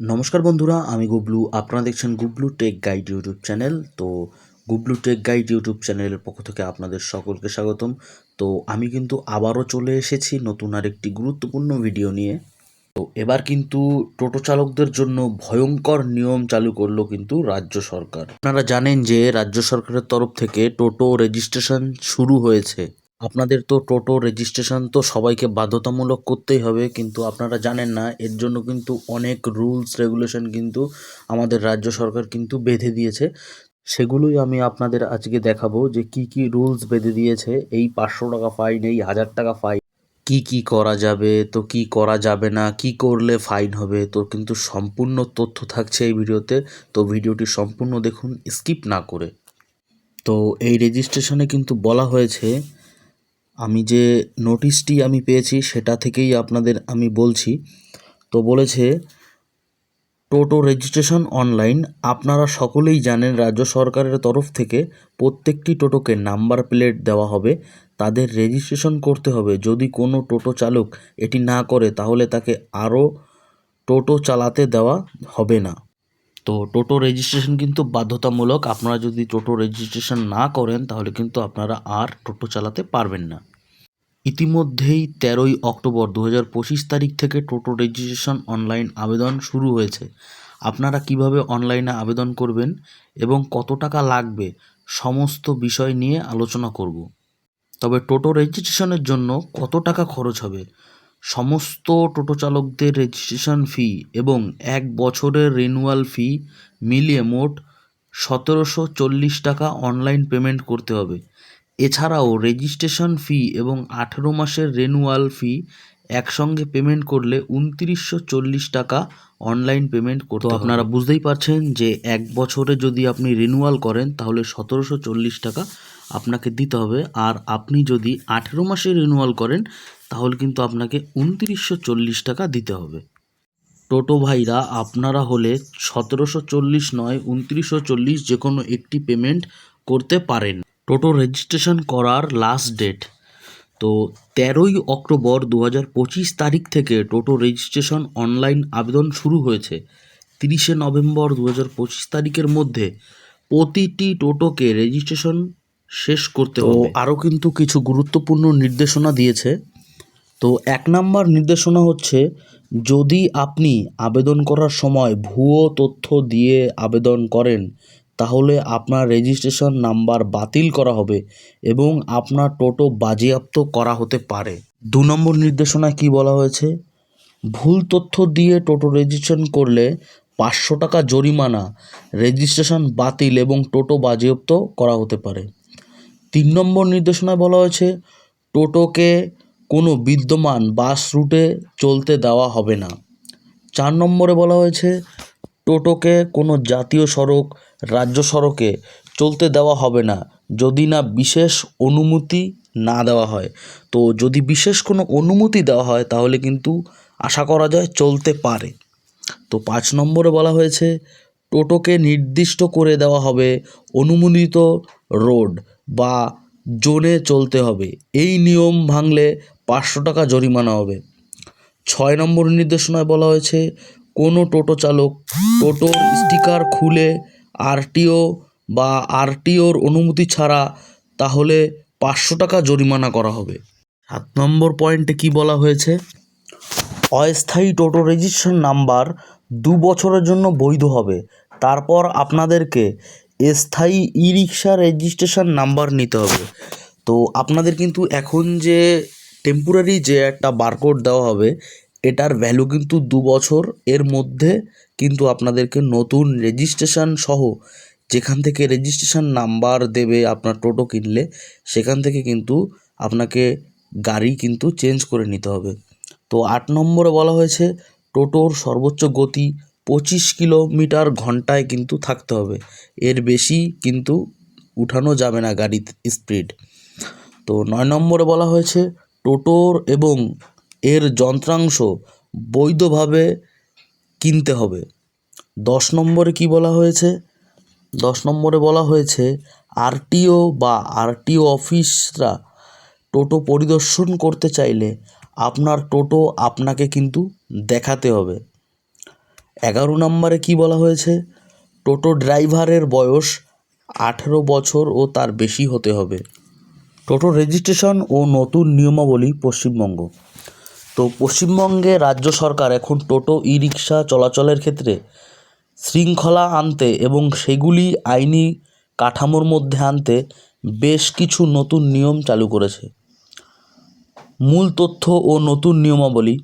নমস্কার বন্ধুরা, আমি গুবলু। আপনারা দেখছেন Gublu tech guide YouTube channel. তো গুবলু টেক গাইড ইউটিউব চ্যানেলের পক্ষ থেকে আপনাদের সকলকে স্বাগতম। তো আমি কিন্তু আবারও চলে এসেছি নতুন আরেকটি গুরুত্বপূর্ণ ভিডিও নিয়ে। তো এবার কিন্তু টোটো চালকদের জন্য ভয়ঙ্কর নিয়ম চালু করল কিন্তু রাজ্য সরকার। আপনারা জানেন যে রাজ্য সরকারের তরফ থেকে টোটো রেজিস্ট্রেশন শুরু হয়েছে। আপনাদের তো টোটো রেজিস্ট্রেশন তো সবাইকে বাধ্যতামূলক করতেই হবে, কিন্তু আপনারা জানেন না, এর জন্য কিন্তু অনেক রুলস রেগুলেশন কিন্তু আমাদের রাজ্য সরকার কিন্তু বেঁধে দিয়েছে। সেগুলোই আমি আপনাদের আজকে দেখাবো যে কি কি রুলস বেঁধে দিয়েছে। এই পাঁচশো টাকা ফাইন এই হাজার টাকা ফাইন কি কি করা যাবে, তো কি করা যাবে না, কি করলে ফাইন হবে, তো কিন্তু সম্পূর্ণ তথ্য থাকছে এই ভিডিওতে। তো ভিডিওটি সম্পূর্ণ দেখুন স্কিপ না করে। তো এই রেজিস্ট্রেশনে কিন্তু বলা হয়েছে আমি যে নোটিশটি আমি পেয়েছি সেটা থেকেই আপনাদের আমি বলছি। তো বলেছে, টোটো রেজিস্ট্রেশন অনলাইন আপনারা সকলেই জানেন রাজ্য সরকারের তরফ থেকে প্রত্যেকটি টোটোকে নাম্বার প্লেট দেওয়া হবে। তাদের রেজিস্ট্রেশন করতে হবে। যদি কোনো টোটো চালক এটি না করে তাহলে তাকে আরও টোটো চালাতে দেওয়া হবে না। তো টোটো রেজিস্ট্রেশন কিন্তু বাধ্যতামূলক। আপনারা যদি টোটো রেজিস্ট্রেশন না করেন, তাহলে কিন্তু আপনারা আর টোটো চালাতে পারবেন না। ইতিমধ্যেই তেরোই অক্টোবর দু হাজার পঁচিশ তারিখ থেকে টোটো রেজিস্ট্রেশন অনলাইন আবেদন শুরু হয়েছে। আপনারা কীভাবে অনলাইনে আবেদন করবেন এবং কত টাকা লাগবে, সমস্ত বিষয় নিয়ে আলোচনা করব। তবে টোটো রেজিস্ট্রেশনের জন্য কত টাকা খরচ হবে সমস্ত টোটো চালকদের রেজিস্ট্রেশন ফি এবং এক বছরের রিনুয়াল ফি মিলিয়ে মোট সতেরোশো চল্লিশ টাকা অনলাইন পেমেন্ট করতে হবে এছাড়াও রেজিস্ট্রেশন ফি এবং আঠেরো মাসের রেনুয়াল ফি একসঙ্গে পেমেন্ট করলে উনত্রিশশো চল্লিশ টাকা অনলাইন পেমেন্ট করতে। আপনারা বুঝতেই পারছেন যে এক বছরে যদি আপনি রিনুয়াল করেন তাহলে সতেরোশো চল্লিশ টাকা আপনাকে দিতে হবে। আর আপনি যদি আঠেরো মাসে রিনুয়াল করেন, তাহলে কিন্তু আপনাকে উনত্রিশশো চল্লিশ টাকা দিতে হবে। টোটো ভাইরা, আপনারা হলে সতেরোশো চল্লিশ নয়, উনত্রিশশো চল্লিশ যে কোনো একটি পেমেন্ট করতে পারেন। টোটো রেজিস্ট্রেশন করার লাস্ট ডেট তো তেরোই অক্টোবর দু হাজার পঁচিশ তারিখ থেকে টোটো রেজিস্ট্রেশন অনলাইন আবেদন শুরু হয়েছে। তিরিশে নভেম্বর দু হাজার পঁচিশ তারিখের মধ্যে প্রতিটি টোটোকে রেজিস্ট্রেশন শেষ করতে ও আরও কিন্তু কিছু গুরুত্বপূর্ণ নির্দেশনা দিয়েছে। তো এক নাম্বার নির্দেশনা হচ্ছে যদি আপনি আবেদন করার সময় ভুয়ো তথ্য দিয়ে আবেদন করেন তাহলে আপনার রেজিস্ট্রেশন নাম্বার বাতিল করা হবে এবং আপনার টোটো বাজেয়াপ্ত করা হতে পারে। দু নম্বর নির্দেশনায় কি বলা হয়েছে? ভুল তথ্য দিয়ে টোটো রেজিস্ট্রেশন করলে পাঁচশো টাকা জরিমানা রেজিস্ট্রেশন বাতিল এবং টোটো বাজেয়াপ্ত করা হতে পারে। তিন নম্বর নির্দেশনায় বলা হয়েছে, টোটোকে কোনো বিদ্যমান বাস রুটে চলতে দেওয়া হবে না। চার নম্বরে বলা হয়েছে, টোটোকে কোনো জাতীয় সড়ক, রাজ্য সড়কে চলতে দেওয়া হবে না, যদি না বিশেষ অনুমতি না দেওয়া হয়। তো যদি বিশেষ কোনো অনুমতি দেওয়া হয়, তাহলে কিন্তু আশা করা যায় চলতে পারে। তো পাঁচ নম্বরে বলা হয়েছে, টোটোকে নির্দিষ্ট করে দেওয়া হবে অনুমোদিত রোড। বা জোনে চলতে হবে। এই নিয়ম ভাঙলে পাঁচশো টাকা জরিমানা হবে। ছয় নম্বর নির্দেশনায় বলা হয়েছে, কোনো টোটো চালক টোটোর স্টিকার খুলে আরটিও বা আরটিওর অনুমতি ছাড়া, তাহলে পাঁচশো টাকা জরিমানা করা হবে। সাত নম্বর পয়েন্টে কি বলা হয়েছে? অস্থায়ী টোটো রেজিস্ট্রেশন নাম্বার দু বছরের জন্য বৈধ হবে। তারপর আপনাদেরকে স্থায়ী ই রিক্সা রেজিস্ট্রেশন নাম্বার নিতে হবে। তো আপনাদের কিন্তু এখন যে টেম্পোরারি যে একটা বারকোড দেওয়া হবে, এটার ভ্যালু কিন্তু দু বছর। এর মধ্যে কিন্তু আপনাদেরকে নতুন রেজিস্ট্রেশন সহ যেখান থেকে রেজিস্ট্রেশন নাম্বার দেবে আপনার টোটো কিনলে, সেখান থেকে কিন্তু আপনাকে গাড়ি কিন্তু চেঞ্জ করে নিতে হবে। তো আট নম্বরে বলা হয়েছে, টোটোর সর্বোচ্চ গতি পঁচিশ কিলোমিটার ঘন্টায় কিন্তু থাকতে হবে। এর বেশি কিন্তু উঠানো যাবে না গাড়ির স্পিড তো নয় নম্বরে বলা হয়েছে, টোটোর এবং এর যন্ত্রাংশ বৈধভাবে কিনতে হবে। দশ নম্বরে কি বলা হয়েছে? দশ নম্বরে বলা হয়েছে, আরটিও বা আরটিও অফিসরা টোটো পরিদর্শন করতে চাইলে আপনার টোটো আপনাকে কিন্তু দেখাতে হবে। এগারো নম্বরে কি বলা হয়েছে? টোটো ড্রাইভারের বয়স আঠেরো বছর ও তার বেশি হতে হবে। টোটো রেজিস্ট্রেশন ও নতুন নিয়মাবলী পশ্চিমবঙ্গ। তো পশ্চিমবঙ্গে রাজ্য সরকার এখন টোটো ই রিক্সা চলাচলের ক্ষেত্রে শৃঙ্খলা আনতে এবং সেগুলি আইনি কাঠামোর মধ্যে আনতে বেশ কিছু নতুন নিয়ম চালু করেছে। মূল তথ্য ও নতুন নিয়মাবলী।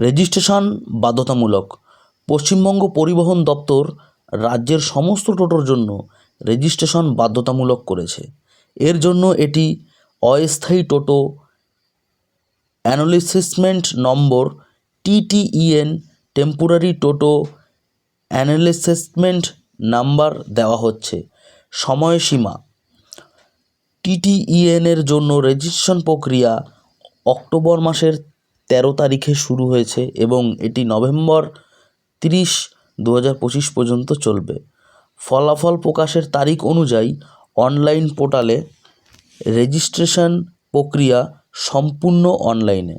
রেজিস্ট্রেশন বাধ্যতামূলক। পশ্চিমবঙ্গ পরিবহন দপ্তর রাজ্যের সমস্ত টোটোর জন্য রেজিস্ট্রেশন বাধ্যতামূলক করেছে। এর জন্য এটি অস্থায়ী টোটো অ্যানালিসিসমেন্ট নম্বর টিটিইএন টেম্পোরারি টোটো অ্যানালিসিসমেন্ট নাম্বার দেওয়া হচ্ছে। সময়সীমা টিটিইএন এর জন্য রেজিস্ট্রেশন প্রক্রিয়া অক্টোবর মাসের তেরো তারিখে শুরু হয়েছে এবং এটি নভেম্বর তিরিশ দু হাজার পঁচিশ পর্যন্ত চলবে। ফলাফল প্রকাশের তারিখ অনুযায়ী অনলাইন পোর্টালে রেজিস্ট্রেশন প্রক্রিয়া সম্পূর্ণ অনলাইনে।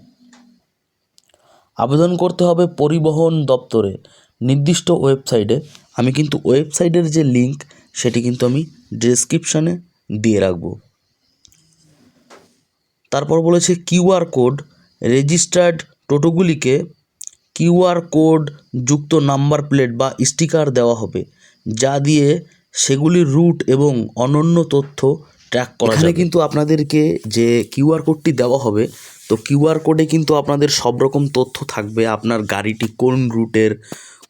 আবেদন করতে হবে পরিবহন দপ্তরে। নির্দিষ্ট ওয়েবসাইটে। আমি কিন্তু ওয়েবসাইটের যে লিঙ্ক সেটি কিন্তু আমি ডেসক্রিপশানে দিয়ে রাখব। তারপর বলেছে কিউআর কোড, রেজিস্টার্ড টোটোগুলিকে কিউআর কোড যুক্ত নাম্বার প্লেট বা স্টিকার দেওয়া হবে যা দিয়ে সেগুলির রুট এবং অনন্য তথ্য ট্র্যাক করা যাবে। কিন্তু আপনাদেরকে যে কিউআর কোডটি দেওয়া হবে তো কিউআর কোডে কিন্তু আপনাদের সব রকম তথ্য থাকবে। আপনার গাড়িটি কোন রুটের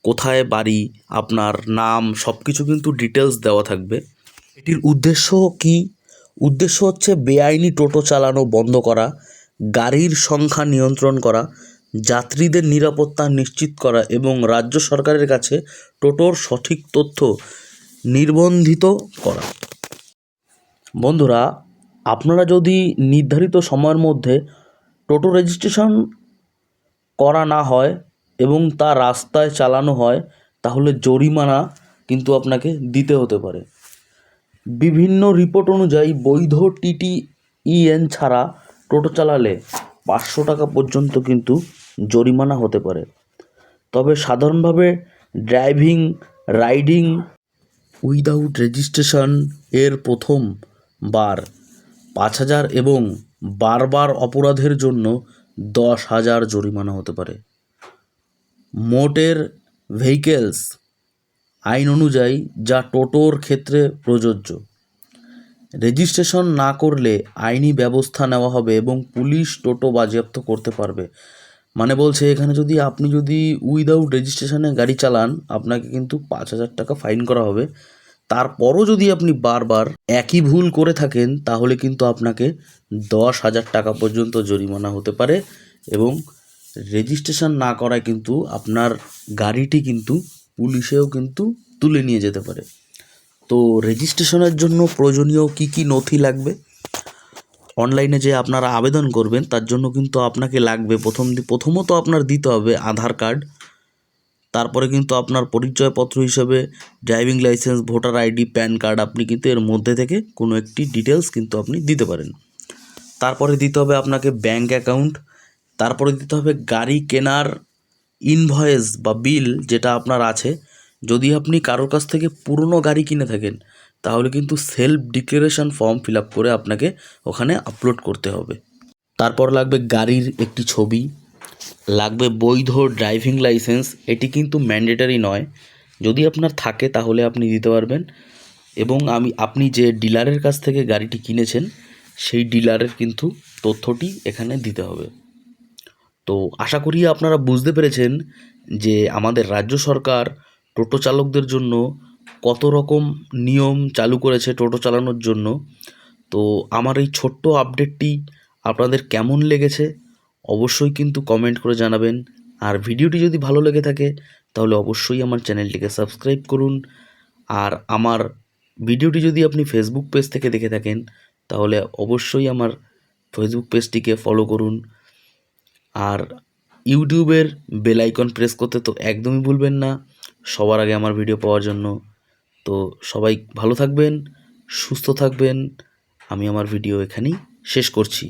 কোথায় বাড়ি আপনার নাম সব কিছু কিন্তু ডিটেলস দেওয়া থাকবে। এটির উদ্দেশ্য কি? উদ্দেশ্য হচ্ছে বেআইনি টোটো চালানো বন্ধ করা গাড়ির সংখ্যা নিয়ন্ত্রণ করা যাত্রীদের নিরাপত্তা নিশ্চিত করা এবং রাজ্য সরকারের কাছে টোটোর সঠিক তথ্য নির্বন্ধিত করা। বন্ধুরা, আপনারা যদি নির্ধারিত সময়ের মধ্যে টোটো রেজিস্ট্রেশন করা না হয় এবং তা রাস্তায় চালানো হয়, তাহলে জরিমানা কিন্তু আপনাকে দিতে হতে পারে। বিভিন্ন রিপোর্ট অনুযায়ী বৈধ টিটিইএন ছাড়া টোটো চালালে পাঁচশো টাকা পর্যন্ত কিন্তু জরিমানা হতে পারে। তবে সাধারণভাবে ড্রাইভিং, রাইডিং উইদাউট রেজিস্ট্রেশন এর প্রথম বার পাঁচ হাজার এবং বারবার অপরাধের জন্য দশ হাজার জরিমানা হতে পারে। মোটের ভেহিকেলস আইন অনুযায়ী যা টোটোর ক্ষেত্রে প্রযোজ্য। রেজিস্ট্রেশন না করলে আইনি ব্যবস্থা নেওয়া হবে এবং পুলিশ টোটো বাজেয়াপ্ত করতে পারবে। মানে বলছে এখানে যদি আপনি যদি উইদাউট রেজিস্ট্রেশনে গাড়ি চালান, আপনাকে কিন্তু পাঁচ হাজার টাকা ফাইন করা হবে। তারপরও যদি আপনি বারবার একই ভুল করে থাকেন, তাহলে কিন্তু আপনাকে দশ হাজার টাকা পর্যন্ত জরিমানা হতে পারে এবং রেজিস্ট্রেশন না করায় কিন্তু আপনার গাড়িটি কিন্তু পুলিশেও কিন্তু তুলে নিয়ে যেতে পারে। তো রেজিস্ট্রেশনের জন্য প্রয়োজনীয় কী কী নথি লাগবে? অনলাইনে যে আপনারা আবেদন করবেন, তার জন্য কিন্তু আপনাকে লাগবে প্রথম প্রথমত আপনার দিতে হবে আধার কার্ড, তারপরে কিন্তু আপনার পরিচয়পত্র হিসেবে driving licence voter ID PAN card আপনি কিন্তু এর মধ্যে থেকে কোনো একটি ডিটেলস কিন্তু আপনি দিতে পারেন। তারপরে দিতে হবে আপনাকে ব্যাংক অ্যাকাউন্ট তারপরে দিতে হবে গাড়ি কেনার ইনভয়েস বা বিল যেটা আপনার আছে। যদি আপনি কারোর কাছ থেকে পুরনো গাড়ি কিনে থাকেন তাহলে কিন্তু self declaration form fill up করে আপনাকে ওখানে আপলোড করতে হবে। তারপর লাগবে গাড়ির একটি ছবি, লাগবে বৈধ ড্রাইভিং লাইসেন্স এটি কিন্তু ম্যান্ডেটারি নয়। যদি আপনার থাকে তাহলে আপনি দিতে পারবেন এবং আমি, আপনি যে ডিলারের কাছ থেকে গাড়িটি কিনেছেন, সেই ডিলারের কিন্তু তথ্যটি এখানে দিতে হবে। তো আশা করি আপনারা বুঝতে পেরেছেন যে আমাদের রাজ্য সরকার টোটো চালকদের জন্য কত রকম নিয়ম চালু করেছে টোটো চালানোর জন্য। তো আমার এই ছোট্ট আপডেটটি আপনাদের কেমন লেগেছে অবশ্যই কিন্তু কমেন্ট করে জানাবেন। আর ভিডিওটি যদি ভালো লেগে থাকে, তাহলে অবশ্যই আমার চ্যানেলটিকে সাবস্ক্রাইব করুন। আর আমার ভিডিওটি যদি আপনি ফেসবুক পেজ থেকে দেখে থাকেন, তাহলে অবশ্যই আমার ফেসবুক পেজটিকে ফলো করুন। আর ইউটিউবের বেল আইকন প্রেস করতে তো একদমই ভুলবেন না। সবার আগে আমার ভিডিও পাওয়ার জন্য। তো সবাই ভালো থাকবেন সুস্থ থাকবেন। আমি আমার ভিডিও এখানেই শেষ করছি।